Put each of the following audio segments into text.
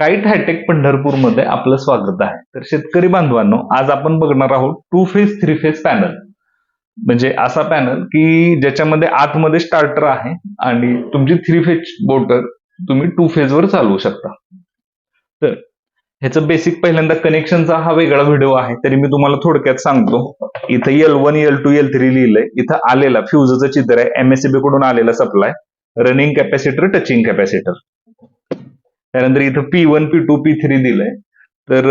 Kite hi tech पंढरपूरमध्ये आपलं स्वागत आहे. तर शेतकरी बांधवांनो आज आपण बघणार आहोत two phase three phase panel. म्हणजे असा पॅनल की ज्याच्यामध्ये आतमध्ये स्टार्टर आहे आणि तुमची थ्री फेज मोटर तुम्ही टू फेज वर चालवू शकता. तर ह्याचं बेसिक पहिल्यांदा कनेक्शनचा हा वेगळा व्हिडिओ आहे. तरी मी तुम्हाला थोडक्यात सांगतो. इथं L one L two L three लिहिलंय. इथं आलेला फ्युजचं चित्र आहे. एमएससीबी कडून आलेला supply running capacitor touching capacitor त्यानंतर इथं P one P two P three दिलंय. तर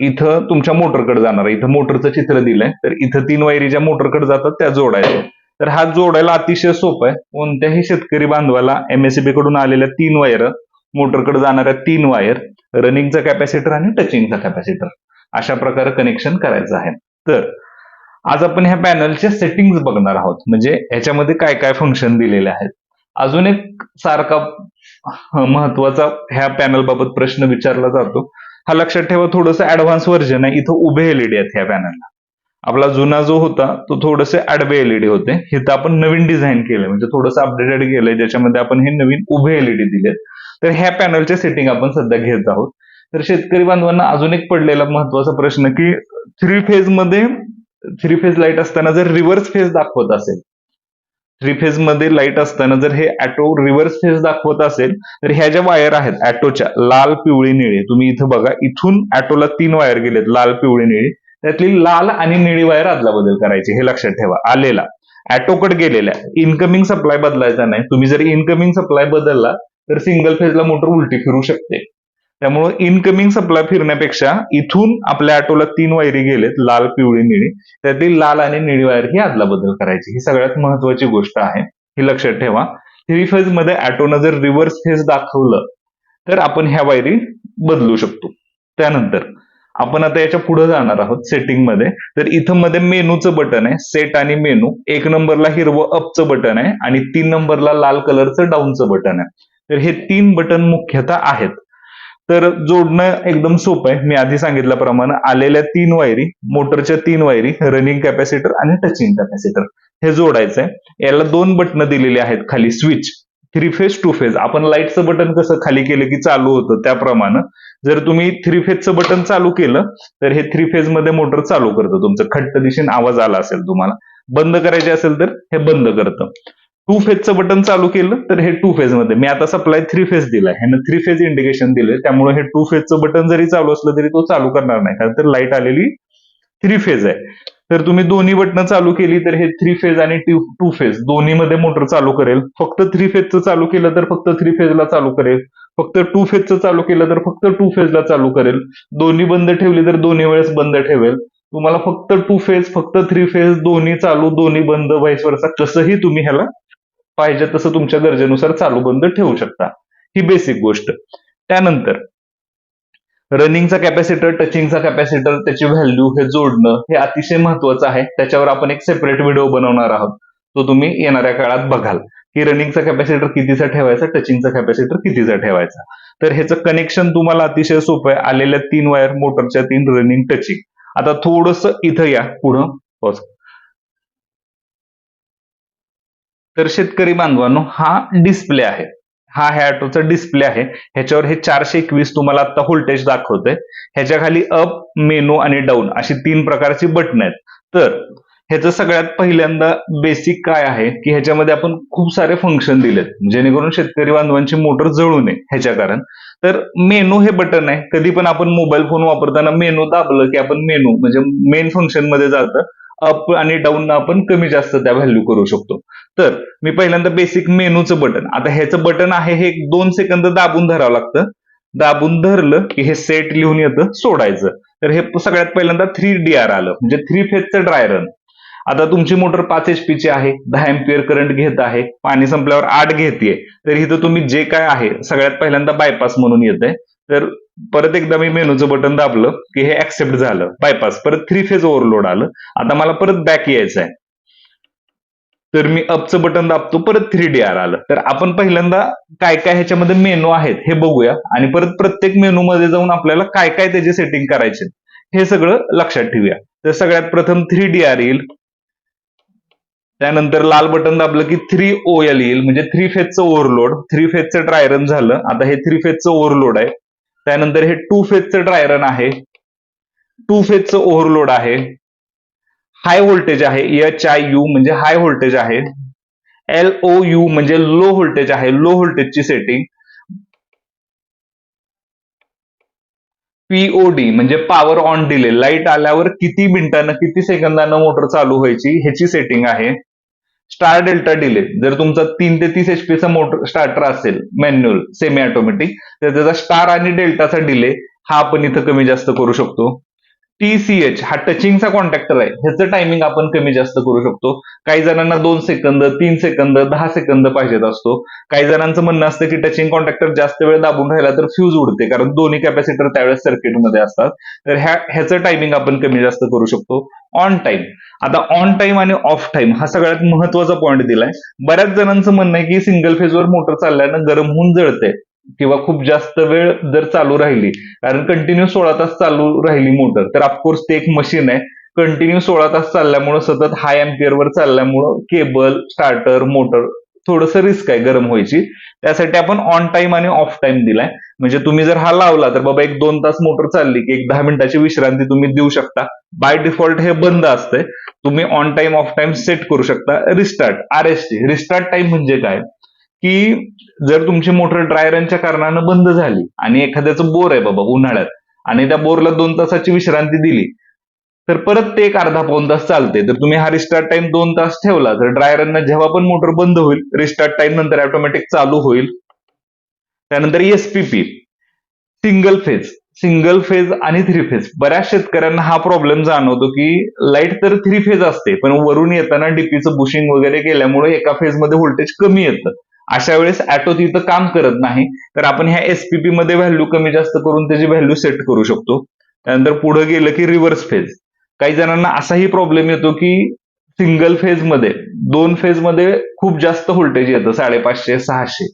इथं तुमच्या मोटरकडे जाणार आहे. इथं मोटरचं चित्र दिलंय. तर इथं तीन वायरी ज्या मोटरकडे जातात त्या जोडायच्या तर हा जोडायला अतिशय सोपं आहे. कोणत्याही शेतकरी बांधवाला एमएससीबी कडून आलेल्या तीन वायर मोटरकडे जाणाऱ्या तीन वायर रनिंगचा कॅपॅसिटर आणि टचिंगचा कॅपॅसिटर अशा प्रकारे कनेक्शन करायचं आहे. तर आज आपण ह्या पॅनलच्या सेटिंग्स बघणार आहोत. म्हणजे ह्याच्यामध्ये काय काय फंक्शन दिलेले आहेत. अजून एक सारखा महत्त्वाचा ह्या पॅनल बाबत प्रश्न विचारला जातो. हा लक्षात ठेवा थोडंसं ऍडव्हान्स व्हर्जन आहे. इथं उभे एलईडी आहेत ह्या पॅनलला आपला जुना जो होता तो थोडेसे आडवे एलईडी होते. इथं आपण नवीन डिझाईन केलंय. म्हणजे थोडंसं अपडेटेड केलंय. ज्याच्यामध्ये आपण हे नवीन उभे एलईडी दिलेत. तर ह्या पॅनलचे सेटिंग आपण सध्या घेत आहोत. तर शेतकरी बांधवांना अजून एक पडलेला महत्त्वाचा प्रश्न की थ्री फेजमध्ये थ्री फेज लाइट असताना जर रिव्हर्स फेज दाखवत असेल थ्री फेजमध्ये लाइट असताना जर हे ऍटो रिव्हर्स फेज दाखवत असेल तर ह्या ज्या वायर आहेत ऍटोच्या लाल पिवळी निळी तुम्ही इथं बघा इथून ऍटोला तीन वायर गेलेत लाल पिवळी निळी. त्यातली लाल आणि निळी वायर आदला बदल करायची हे लक्षात ठेवा आलेला. ऑटोकडे गेलेल्या इनकमिंग सप्लाय बदलायचा नाही. तुम्ही जर इनकमिंग सप्लाय बदलला तर सिंगल फेजला मोटर उलटी फिरू शकते. त्यामुळे इनकमिंग सप्लाय फिरण्यापेक्षा इथून आपल्या ऑटोला तीन वायरी गेलेत लाल पिवळी निळी. त्यातील लाल आणि निळी वायर ही आदला बदल करायची. ही सगळ्यात महत्वाची गोष्ट आहे. ही लक्षात ठेवा. थ्री फेजमध्ये ऑटोनं जर रिव्हर्स फेज दाखवलं तर आपण ह्या वायरी बदलू शकतो. त्यानंतर आपण आता याच्यापुढे जाणार आहोत सेटिंगमध्ये. तर इथं मध्ये मेनूचं बटन आहे सेट आणि मेनू. एक नंबरला हिरवं अपचं बटन आहे आणि तीन नंबरला लाल कलरचं डाऊनचं बटन आहे. तर हे तीन बटन मुख्यतः आहेत. तर जोडणं एकदम सोपं आहे. मी आधी सांगितल्याप्रमाणे आलेल्या तीन वायरी मोटरच्या तीन वायरी रनिंग कॅपॅसिटर आणि टचिंग कॅपॅसिटर हे जोडायचं आहे याला दोन बटन दिलेली आहेत खाली switch three phase two phase आपण लाईटचं बटन कसं खाली केलं की चालू होतं त्याप्रमाणे. जर तुम्ही थ्री फेजचं बटन चालू केलं तर हे थ्री फेजमध्ये मोटर चालू करतं. तुमचं खट्ट दिशेने आवाज आला असेल तुम्हाला. बंद करायचे असेल तर हे बंद करतं. टू फेजचं बटन चालू केलं तर हे टू फेजमध्ये. मी आता सप्लाय थ्री फेज दिलाय. ह्यानं थ्री फेज इंडिकेशन दिलंय. त्यामुळे हे टू फेजचं बटन जरी चालू असलं तरी तो चालू करणार नाही. कारण तर लाइट आलेली थ्री फेज आहे. तर तुम्ही दोन्ही बटणं चालू केली तर हे थ्री फेज आणि टू फेज दोन्ही मध्ये मोटर चालू करेल. फक्त थ्री फेजचं चालू केलं तर फक्त थ्री फेजला चालू करेल. फक्त टू फेजचं चालू केलं तर फक्त टू फेजला चालू करेल. दोन्ही बंद ठेवली तर दोन्ही वेळेस बंद ठेवेल. तुम्हाला फक्त टू फेज फक्त थ्री फेज दोन्ही चालू दोन्ही बंद व्हायस वर्षा कसंही तुम्ही ह्याला पाहिजे तसं तुमच्या गरजेनुसार चालू बंद ठेवू शकता. ही बेसिक गोष्ट. त्यानंतर रनिंगचा कॅपॅसिटर टचिंगचा कॅपॅसिटर त्याची व्हॅल्यू हे जोडणं हे अतिशय महत्वाचं आहे. त्याच्यावर आपण एक सेपरेट व्हिडिओ बनवणार आहोत. तो तुम्ही येणाऱ्या काळात बघाल. की रनिंगचा कॅपॅसिटर कितीचा ठेवायचा टचिंगचा कॅपॅसिटर कितीचा ठेवायचा? तर ह्याचं कनेक्शन तुम्हाला अतिशय सोपं आहे. आलेल्या तीन वायर मोटरच्या तीन रनिंग टचिंग आता थोडस इथं या. पुढं तर शेतकरी बांधवांनो हा डिस्प्ले आहे. हा हॅटोचा ऑटोचा डिस्प्ले आहे. ह्याच्यावर हे चारशे एकवीस तुम्हाला आता व्होल्टेज दाखवतंय. ह्याच्या खाली अप मेनू आणि डाऊन अशी तीन प्रकारची बटन आहेत. तर ह्याचं सगळ्यात पहिल्यांदा बेसिक काय आहे? की ह्याच्यामध्ये आपण खूप सारे फंक्शन दिलेत. जेणेकरून शेतकरी बांधवांची मोटर जळू नये ह्याच्या कारण. तर मेनू हे बटन आहे. कधी पण आपण मोबाईल फोन वापरताना मेनू दाबलं की आपण मेनू म्हणजे मेन फंक्शनमध्ये जातं. अप आणि डाऊन आपण कमी जास्त त्या व्हॅल्यू करू शकतो. तर मी पहिल्यांदा बेसिक मेनूचं बटन आता ह्याचं बटन आहे हे एक दोन सेकंद दाबून धरावं लागतं. दाबून धरलं की हे सेट लिहून येतं सोडायचं. तर हे सगळ्यात पहिल्यांदा थ्री डी आर आलं. म्हणजे थ्री फेजचं ड्राय रन आता तुमची मोटर पाच एच ची आहे दहा एम्पियर करंट घेत आहे पाणी संपल्यावर आठ घेते तर इथं तुम्ही जे काय आहे सगळ्यात पहिल्यांदा बायपास म्हणून येत आहे तर परत एकदा मी मेनूचं बटन दाबलं की हे ऍक्सेप्ट झालं. बायपास परत थ्री फेज ओव्हरलोड आलं. आता मला परत बॅक यायचं आहे तर मी अपचं बटन दाबतो परत थ्री डी आर आलं. तर आपण पहिल्यांदा काय काय ह्याच्यामध्ये मेनू आहेत हे बघूया. आणि परत प्रत्येक मेनू मध्ये जाऊन आपल्याला काय काय त्याचे सेटिंग करायचे हे सगळं लक्षात ठेवूया. तर सगळ्यात प्रथम थ्री डी आर येईल. त्यानंतर लाल बटन दाबलं की थ्री ओ एल येईल. म्हणजे थ्री फेजचं ओव्हरलोड थ्री फेजचं ड्रायरन झालं. आता हे थ्री फेजचं ओव्हरलोड आहे. त्यानंतर हे टू फेजचं ड्रायरन आहे. टू फेजचं ओव्हरलोड आहे. हाय व्होल्टेज आहे. एच आय यू म्हणजे हाय व्होल्टेज आहे. एल ओ यू म्हणजे लो व्होल्टेज आहे. लो व्होल्टेजची सेटिंग पीओडी म्हणजे पॉवर ऑन डिले लाइट आल्यावर किती मिनिटानं किती सेकंदानं मोटर चालू व्हायची ह्याची सेटिंग आहे. स्टार डेल्टा डिले जर तुमचा तीन ते तीस एचपीचा मोटर स्टार्टर असेल मॅन्युअल सेमी ऑटोमॅटिक तर त्याचा स्टार आणि डेल्टाचा डिले हा आपण इथं कमी जास्त करू शकतो. टीसीएच हा टचिंगचा कॉन्टॅक्टर आहे ह्याचं टायमिंग आपण कमी जास्त करू शकतो. काही जणांना दोन सेकंद तीन सेकंद दहा सेकंद पाहिजेत असतो. काही जणांचं म्हणणं असतं की टचिंग कॉन्टॅक्टर जास्त वेळ दाबून राहिला तर फ्यूज उडते कारण दोन्ही कॅपॅसिटर त्यावेळेस सर्किटमध्ये असतात. तर ह्या ह्याचं टायमिंग आपण कमी जास्त करू शकतो. ऑन टाइम आता ऑन टाइम आणि ऑफ टाइम हा सगळ्यात महत्त्वाचा पॉईंट दिलाय. बऱ्याच जणांचं म्हणणं आहे की सिंगल फेजवर मोटर चालल्यानं गरम होऊन जळते किंवा खूप जास्त वेळ जर चालू राहिली कारण कंटिन्यू सोळा तास चालू राहिली मोटर तर ऑफकोर्स ते एक मशीन आहे. कंटिन्यू सोळा तास चालल्यामुळं सतत हाय वर चालल्यामुळं केबल स्टार्टर मोटर थोडस रिस्क आहे गरम व्हायची. त्यासाठी आपण ऑन टाइम आणि ऑफ टाइम दिलाय. म्हणजे तुम्ही जर हा लावला तर बाबा एक दोन तास मोटर चालली की एक दहा मिनिटाची विश्रांती तुम्ही देऊ शकता. बाय डिफॉल्ट हे बंद असतंय. तुम्ही on time off time set करू शकता. Restart R S T restart time म्हणजे काय? की जर तुमची मोटर ड्राय रनच्या कारणानं बंद झाली आणि एखाद्याचं बोर आहे बाबा उन्हाळ्यात. आणि त्या बोरला दोन तासाची विश्रांती दिली तर परत ते एक अर्धा पाऊन तास चालते तर तुम्ही हा रिस्टार्ट टाइम दोन तास ठेवला तर ड्राय जेव्हा पण मोटर बंद होईल रिस्टार्ट टाइम नंतर ऑटोमॅटिक चालू होईल. त्यानंतर SPP single phase single phase आणि थ्री फेज बऱ्याच शेतकऱ्यांना हा प्रॉब्लेम जाणवतो की लाइट तर थ्री फेज असते पण वरून येताना डीपीचं बुशिंग वगैरे केल्यामुळे एका फेजमध्ये व्होल्टेज कमी येतं. अशा वेळेस ऍटो तिथं काम करत नाही. तर आपण ह्या एसपीपी मध्ये व्हॅल्यू कमी जास्त करून त्याची व्हॅल्यू सेट करू शकतो. त्यानंतर पुढे गेलं की रिव्हर्स फेज काही जणांना असाही प्रॉब्लेम येतो की सिंगल फेजमध्ये दोन फेजमध्ये खूप जास्त व्होल्टेज येतं साडेपाचशे सहाशे.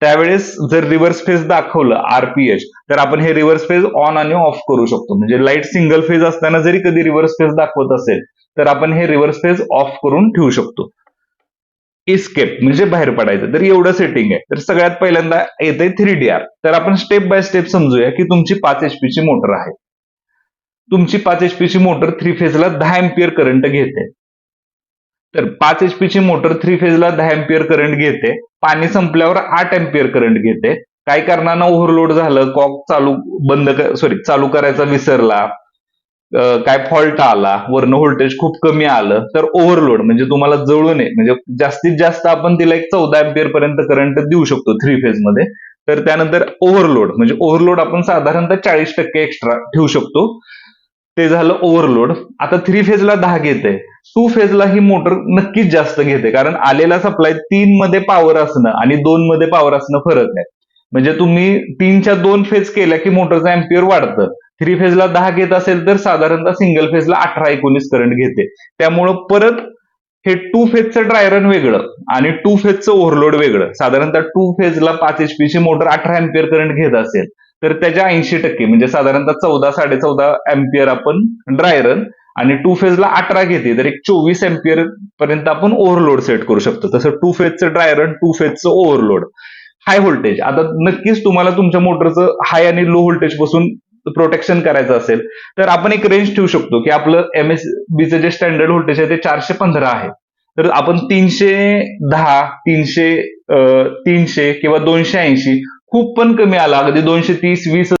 त्यावेळेस जर रिव्हर्स फेज दाखवलं आरपीएच तर आपण हे रिव्हर्स फेज ऑन आणि ऑफ करू शकतो. म्हणजे लाइट सिंगल फेज असताना जरी कधी रिव्हर्स फेज दाखवत असेल तर आपण हे रिव्हर्स फेज ऑफ करून ठेवू शकतो. इस्केप म्हणजे बाहेर पडायचं. तर एवढं सेटिंग आहे. तर सगळ्यात पहिल्यांदा येते थ्री डी आर तर आपण स्टेप बाय स्टेप समजूया की तुमची पाच एचपी ची मोटर आहे. तुमची पाच एचपीची मोटर थ्री फेजला दहा एम्पियर करंट घेते. तर पाच एचपीची मोटर थ्री फेजला दहा एम्पियर करंट घेते. पाणी संपल्यावर आठ एम्पियर करंट घेते. काही कारणानं ओव्हरलोड झालं कॉक चालू बंद सॉरी चालू करायचा विसरला काय फॉल्ट आला वरनं व्होल्टेज खूप कमी आलं तर ओव्हरलोड म्हणजे तुम्हाला जळू नये. म्हणजे जास्तीत जास्त आपण तिला एक चौदा एम्पियर पर्यंत करंट देऊ शकतो थ्री फेजमध्ये. तर त्यानंतर ओव्हरलोड म्हणजे ओव्हरलोड आपण साधारणतः चाळीस टक्के एक्स्ट्रा ठेवू शकतो. ते झालं ओव्हरलोड आता थ्री फेजला दहा घेते टू फेजला ही मोटर नक्कीच जास्त घेते. कारण आलेला सप्लाय तीन मध्ये पॉवर असणं आणि दोन मध्ये पॉवर असणं फरक आहे म्हणजे तुम्ही तीनच्या दोन फेज केल्या की मोटरचं एम्पियर वाढतं. थ्री फेजला दहा घेत असेल तर साधारणतः सिंगल फेजला अठरा एकोणीस करंट घेते. त्यामुळं परत हे टू फेजचं ड्रायरन वेगळं आणि टू फेजचं ओव्हरलोड वेगळं. साधारणतः टू फेजला पाच एचपी ची मोटर अठरा एम्पियर करंट घेत असेल. तर त्याच्या ऐंशी टक्के म्हणजे साधारणतः चौदा साडे चौदा एम्पियर आपण ड्रायरन आणि टू फेजला अठरा घेते तर एक चोवीस एम्पियर पर्यंत आपण ओव्हरलोड सेट करू शकतो. तसं टू फेजचं ड्रायरन टू फेजचं ओव्हरलोड हाय व्होल्टेज आता नक्कीच तुम्हाला तुमच्या मोटरचं हाय आणि लो व्होल्टेजपासून प्रोटेक्शन करायचं असेल तर आपण एक रेंज ठेवू शकतो की आपलं एम एस बीचं जे स्टँडर्ड व्होल्टेज आहे ते चारशे पंधरा आहे. तर आपण तीनशे दहा तीनशे तीनशे किंवा दोनशे ऐंशी खूप पण कमी आला. अगदी दोनशे तीस वीस